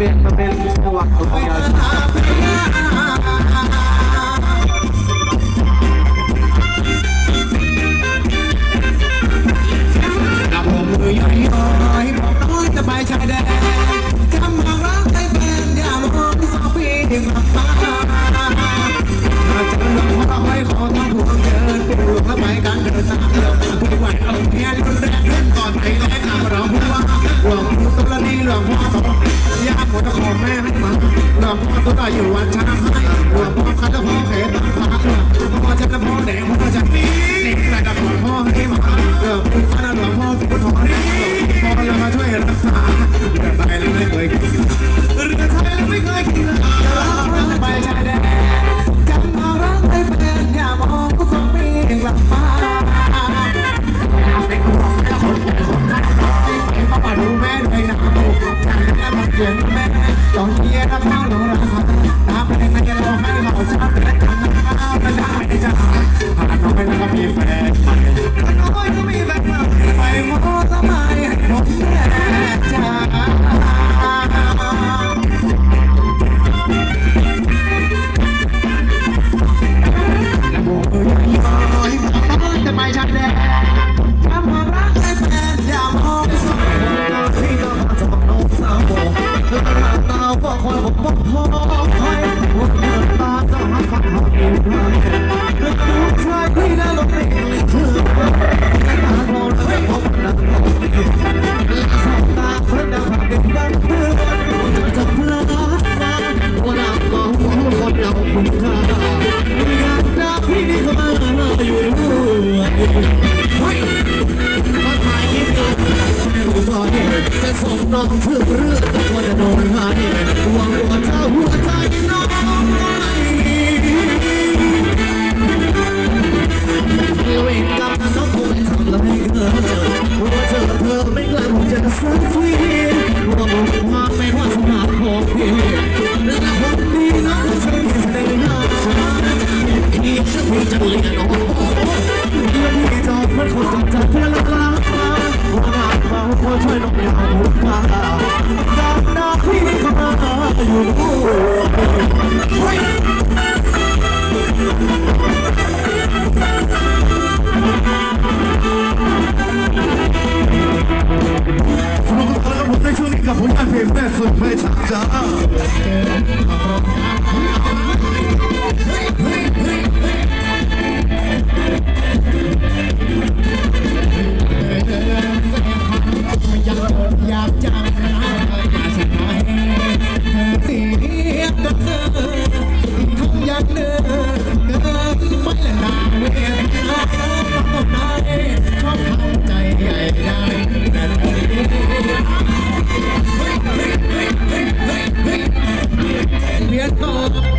วงนี้ Rock. พียนตกง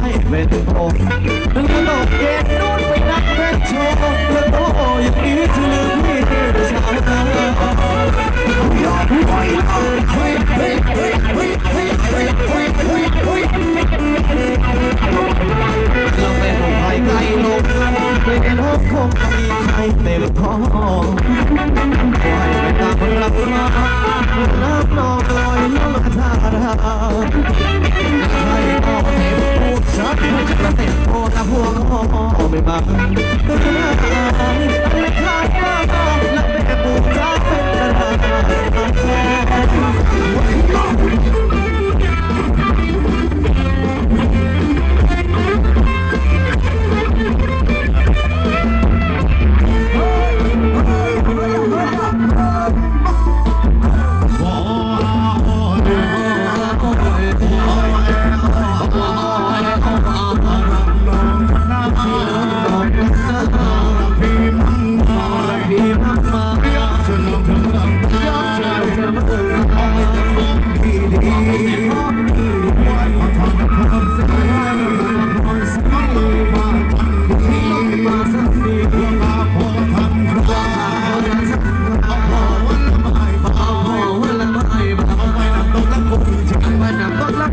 ให้เป็นโตแล้วตกเย็นนู่นไปนักเป็นโชว์แล้วโตอย่างนี้จะลืมพี่ที่เราชาตายอมปล่อยเาเยเกล้ยเเราเป็นหงายไกลลมเป็นหงคงมีใครเต็มท้อง มา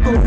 Apple